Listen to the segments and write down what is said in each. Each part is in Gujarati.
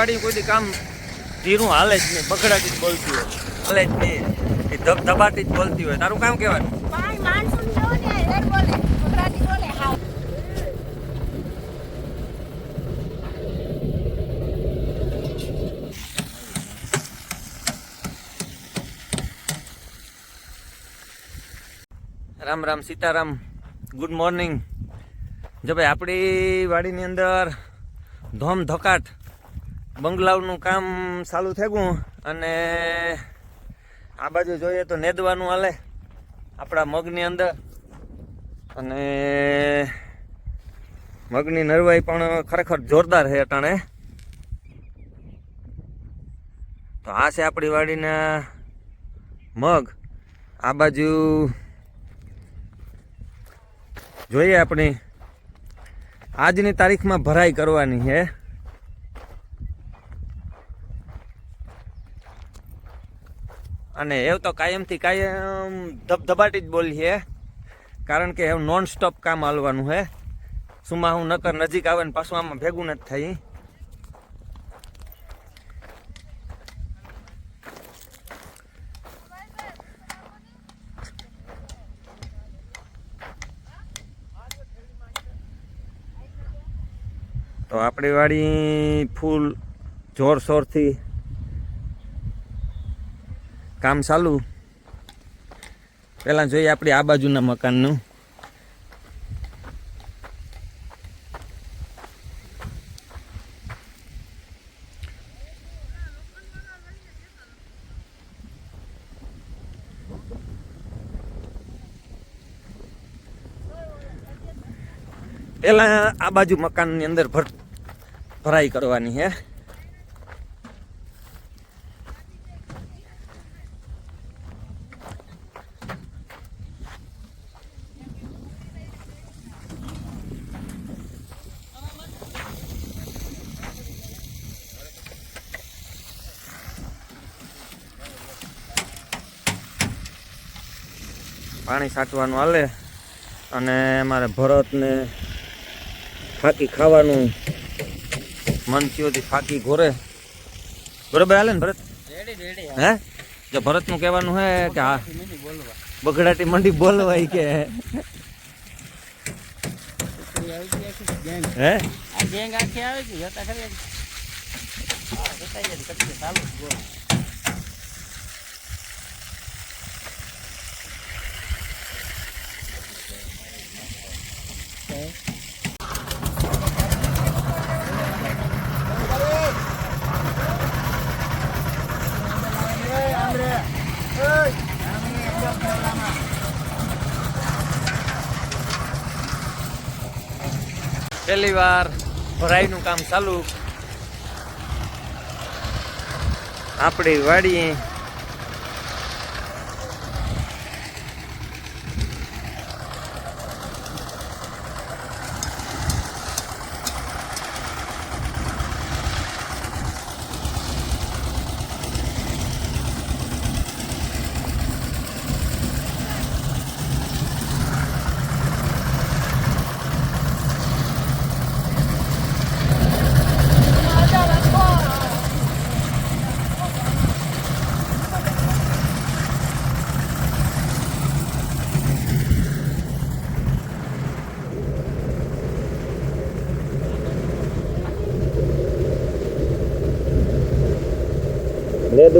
વાડી કોઈ કામ ધીરું હાલે જ નહીં બગડાટી જ બોલતી હોય. હાલે જ નહીં. એ ધબ ધબાટી જ બોલતી હોય. તારું કામ કહેવાનું? રામ રામ સીતારામ. ગુડ મોર્નિંગ જો ભાઈ આપણી વાડીની અંદર ધોમ ધકાટ બંગલાવનું કામ ચાલુ થઈ ગયું અને આ બાજુ જોઈએ તો નેદવાનું હાલે આપણા મગની અંદર. અને મગની નરવાઈ પણ ખરેખર જોરદાર છે અટાણે. તો આ છે આપણી વાડીના મગ. આ બાજુ જોઈએ આપણી. આજની તારીખમાં ભરાઈ કરવાની છે. અને એવું તો કાયમથી કાયમ ધબધબાટી જ બોલી છે કારણ કે એવું નોન સ્ટોપ કામ હાલવાનું છે સુમાં હું નકર નજીક આવે ને પાછું આમાં ભેગું નથી થઈ. તો આપણી વાડી ફૂલ જોરશોરથી કામ ચાલુ પહેલાં જોઈએ આપણી આ બાજુના મકાનનું પહેલાં આ બાજુ મકાનની અંદર ભર ભરાઈ કરવાની છે પાણી સાચવાનું હાલે અને અમારે ભરતને ફાકી ખાવાનું મન થયોથી ફાકી ઘોરે. બરોબર હાલે ને ભરત? હે. જો ભરતનું કહેવાનું હે કે હા બગડાટી મંડી બોલવાય કે હે? આ ગેંગ આખી આવે છે જતા ખરી હા જતા જાય કચ્છે ચાલુ જ બોલ પહેલી વાર ભરાઈનું કામ ચાલુ. આપણી વાડીએ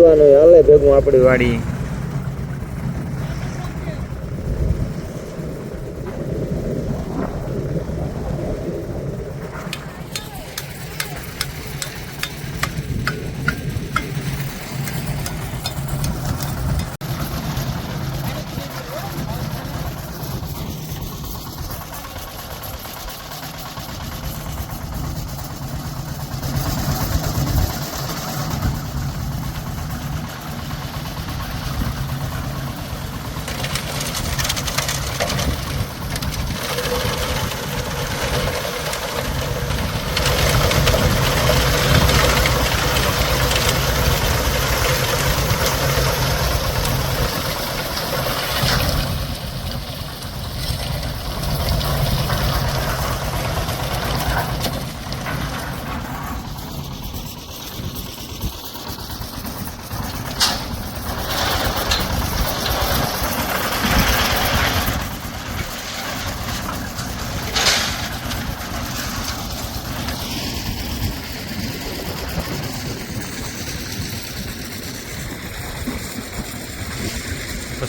લેદવાનું હાલે ભેગું આપણી વાડી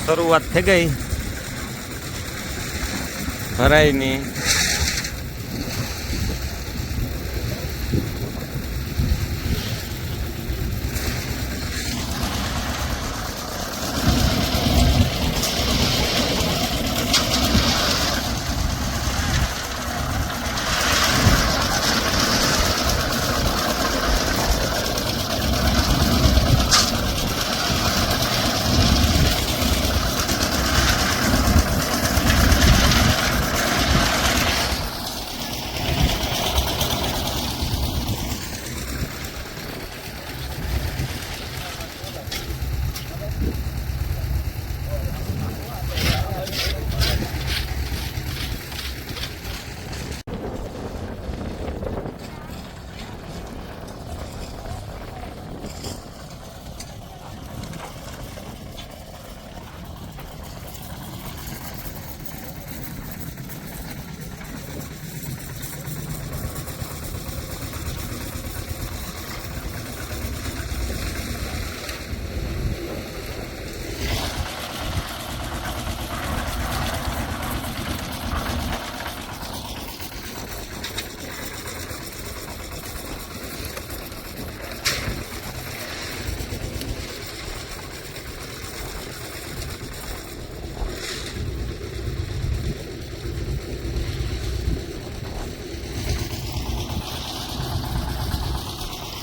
શરૂઆત થઈ ગઈ. ભરાઈની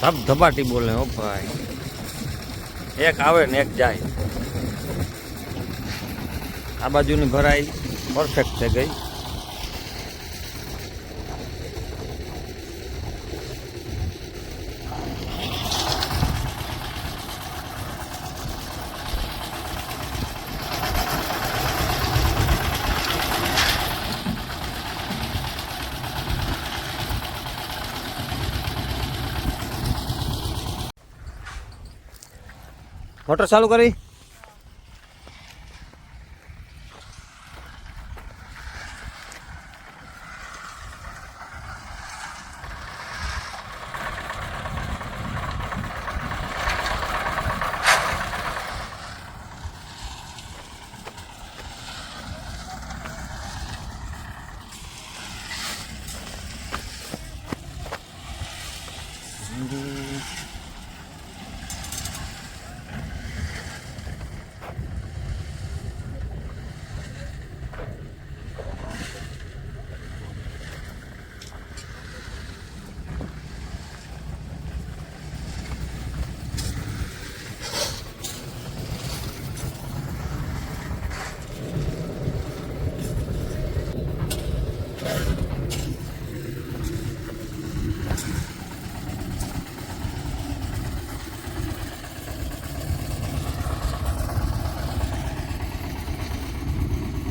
ધબ ધબાટી બોલે, હો ભાઈ. એક આવે ને એક જાય. આ બાજુની ભરાઈ પરફેક્ટ થઈ ગઈ. મોટર ચાલુ કરી.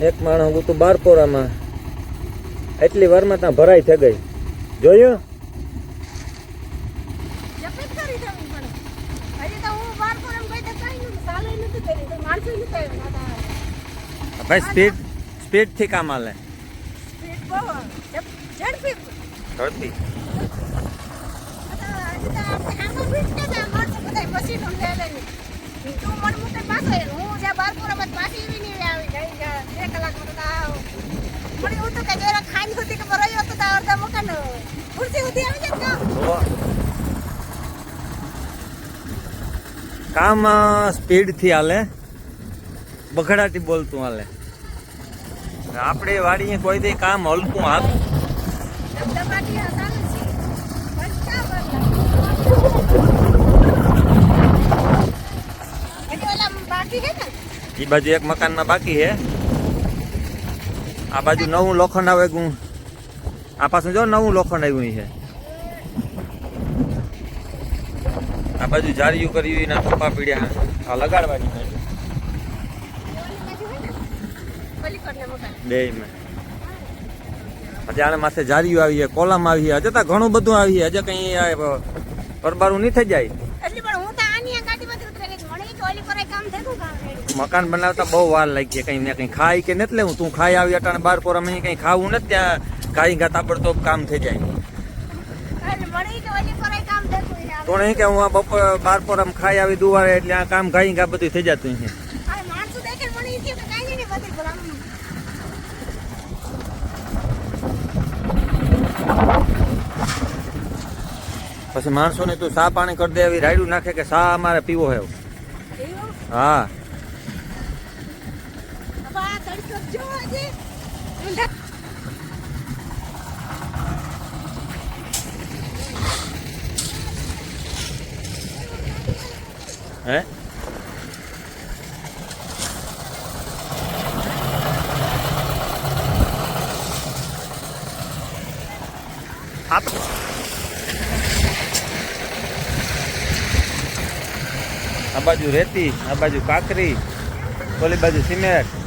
એક માણસ હું તું બારપોરામાં એટલી વારમાં ત્યાં ભરાઈ થઈ ગઈ. જોયું? ભાઈ સ્પીડ સ્પીડથી કામ હાલે. ઝપ- ઝડપી. પાછો હું જ્યાં બારપુરામાં પાછી એવી ને આવી બે કલાક તો આવ. મને એવું કે જરા ખાંડ સુધી કે ભરાયો હતો તો અડધા મકાન ખુરશી સુધી આવી જાય કામ. જુઓ. સ્પીડથી હાલે બગડાટી બોલતું હાલે આપણે વાડીએ કોઈ દે કામ હલકું હાલ ધબધબાટી આ ચાલુ છે. પણ ક્યાં બદલાવ? હજી ઓલા બાકી છે ને એ બાજુ એક મકાનમાં બાકી છે આ બાજુ નવું લોખંડ આવે ગું આ પાછું જો નવું લોખંડ આવ્યું છે આ બાજુ જારિયું કર્યું એના પપ્પા પીડ્યા. આ લગાડવાની બે હજી આને માથે જારિયું આવી કોલમ આવી છે હજે તો ઘણું બધું આવી હજે કઈ પરબારું નહીં થઈ જાય. મકાન બનાવતા બહુ વાર લાગી છે કંઈ ને કંઈ ખાય કે નથી લેવું? તું ખાઈ આવી અટાણે બાર પોરા મેં કંઈ ખાવું નથી ત્યાં ખાઈ ગા તાબડતોબ કામ થઈ જાય. તો નહીં કે હું આ બપોર બાર પોરામ ખાઈ આવી દુવારે એટલે આ કામ ખાઈ ગા બધું થઈ જતું છે પછી માણસો માણસોને તું સા પાણી કરી દે એવી રાયડું નાખે કે સા અમારે પીવો હે. હા. હવે આ તડકો જો હજી ઊંધા હે આપ આ બાજુ રેતી આ બાજુ કાકરી ઓલી બાજુ સિમેન્ટ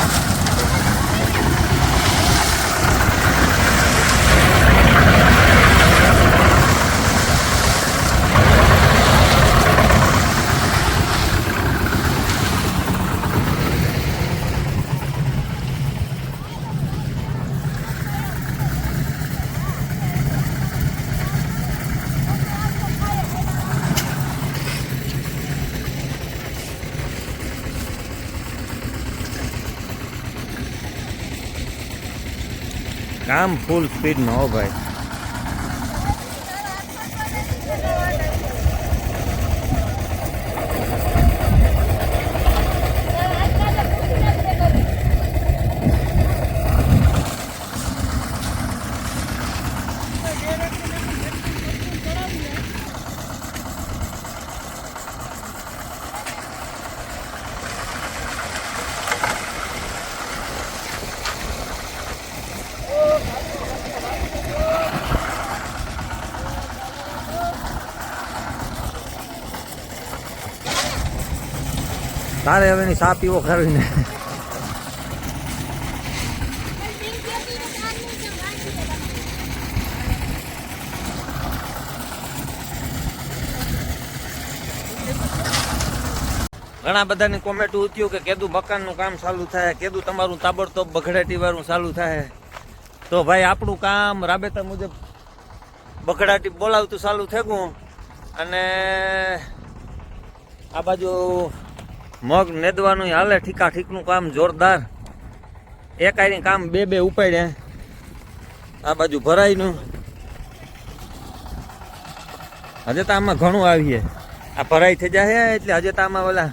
કામ ફૂલ સ્પીડમાં હો ભાઈ તારે હવે એની સા પીવો ને ઘણા બધાની કોમેન્ટ ઉત્યું કે કેદું મકાનનું કામ ચાલુ થાય, કેદું તમારું તાબડતોબ બગડાટીવાળું ચાલુ થાય. તો ભાઈ, આપણું કામ રાબેતા મુજબ બગડાટી બોલાવતું ચાલુ થયું. અને આ બાજુ મગ નેદવાનું હાલે ઠીકા ઠીકનું કામ જોરદાર. એક આઈની કામ બે બે ઉપાડ્યા. આ બાજુ ભરાયનું. હજે તો આમાં ઘણું આવીએ. આ ભરાઈ થઈ જાય એટલે હજે તો આમાં ઓલા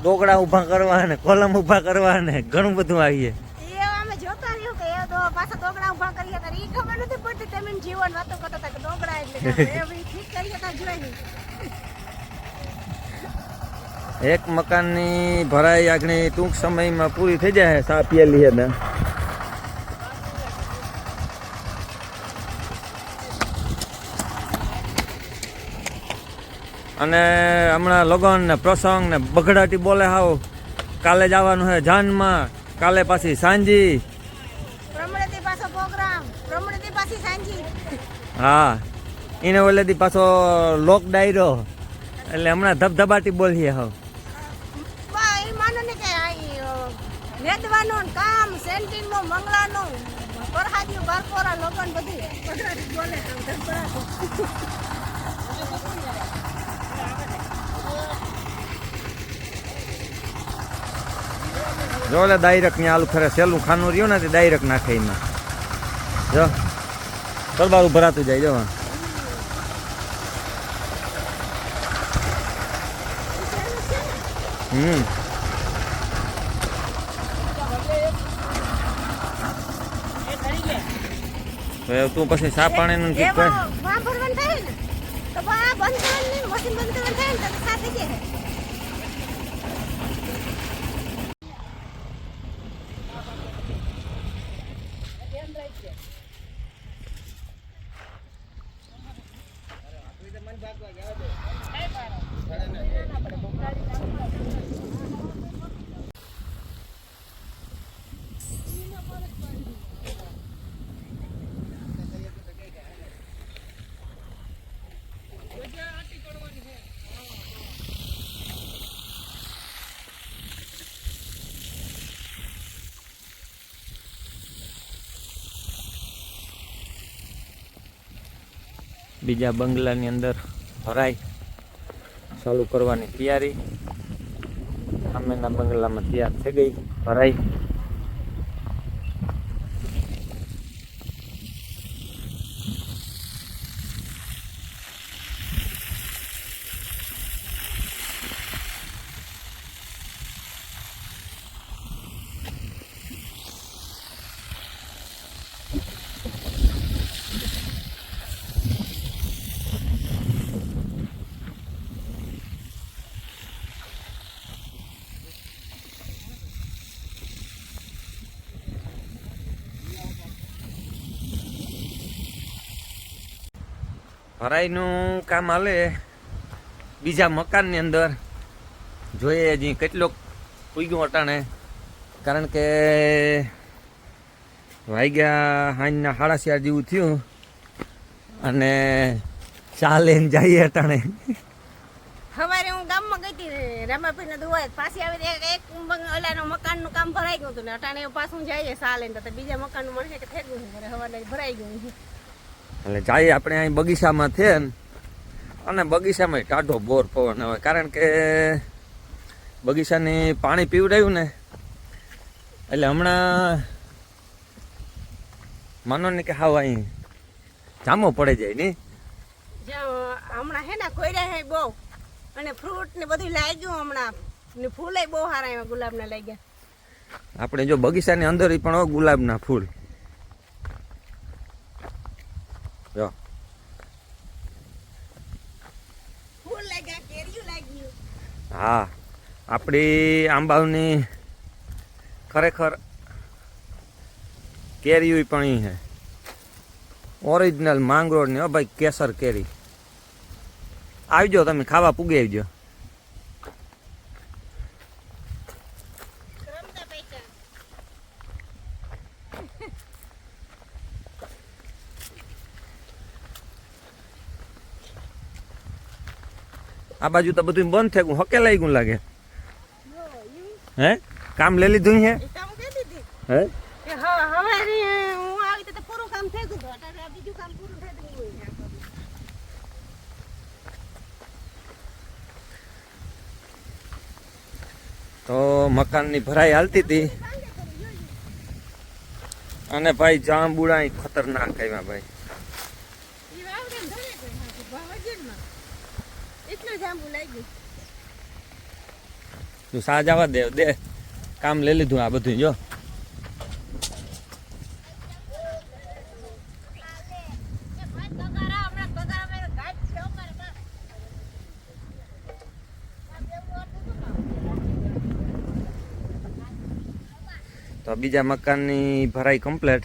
ડોગડા ઊભા કરવા ને કોલમ ઊભા કરવા ને ઘણું બધું આવીએ. એ અમે જોતા રહ્યું કે એક મકાનની ભરાઈ આગણી ટૂંક સમયમાં પૂરી થઈ જાય સા પીએલી હે ને. અને હમણાં લગન ને પ્રસંગ ને બગડાટી બોલે હાવ. કાલે જવાનું છે જાનમાં કાલે પાછી સાંજી. હા એને ઓલેથી પાછો લોક ડાયરો. એટલે હમણાં ધબધબાટી બોલીએ હાવ બા એ માનો ને કે આ ઈ, અ, વેદવાનું ને કામ સેન્ટીનમાં મંગળાનું બારપોરા લોગન બધું પધરાટી બોલે. જો એટલે ડાયરેક્ટની આલુ ખરે સહેલું ખાનું રહ્યું ને તે ડાયરેક્ટ નાખે એમાં. જો. તરબારું ભરાતું જાય, જો. હમ. હવે તું પછી સા કર. થાય ને તો આ બંધ કરવાનું મશીન બંધ કરવાનું થાય ને તો સાથે જાય બીજા બંગલાની અંદર ભરાય ચાલુ કરવાની તૈયારી. સામેના બંગલામાં તૈયાર થઈ ગઈ ભરાઈ. ભરાઈનું કામ હાલે. બીજા મકાનની અંદર જોઈએ હજી કેટલોક પૂગ્યું અટાણે. કારણ કે વાગ્યા હાંજના સાડા ચાર જેવું થયું. અને ચાલે જઈએ અટાણે. સવારે હું ગામમાં ગઈ હતી રામાપીર ને ધોવા પાછી આવી એક ઓલાનું મકાનનું કામ ભરાઈ ગયું હતું ને, અટાણે પાછું જઈએ ચાલે તો બીજા મકાનનું મળશે કે થઈ ગયું ભરાઈ ગયું. એટલે જાય આપણે અહીં બગીચામાં છે ને અને બગીચામાં ટાઢો બોર પવન આવે. કારણ કે બગીચાની પાણી પીવડાયું ને એટલે હમણાં માનો ને કે હાવ અહીં જામો પડે જાય નહીં. જ્યાં હમણાં હે ને કોયડા હે બહુ અને ફ્રૂટ ને બધું લાગ્યું હમણાં. ને ફૂલે બહુ સારા એવા ગુલાબના લાગ્યા. આપણે જો બગીચાની અંદર પણ ગુલાબના ફૂલ. જો હા આપણી આંબાઓની ખરેખર કેરી પણ ઈ હે. ઓરિજિનલ માંગરોળની હો ભાઈ કેસર કેરી. આવજો તમે ખાવા પૂગી આવજો. આ બાજુ તો બધું બંધ થઈ ગયું. હકે લઈ ગયું લાગે? હે? કામ લઈ લીધું. હે? હું તો મકાનની ભરાઈ હાલતી હતી. અને ભાઈ જાંબુડા ખતરનાક આવ્યા ભાઈ ઈ વાવડીને ધરે ગઈ હાથી, ભાવ વજનમાં. એટલું જાંબુ લાગ્યું તું સા જવા દે દે. કામ લઈ લીધું આ બધું, જો. તો બીજા મકાનની ભરાઈ કમ્પ્લેટ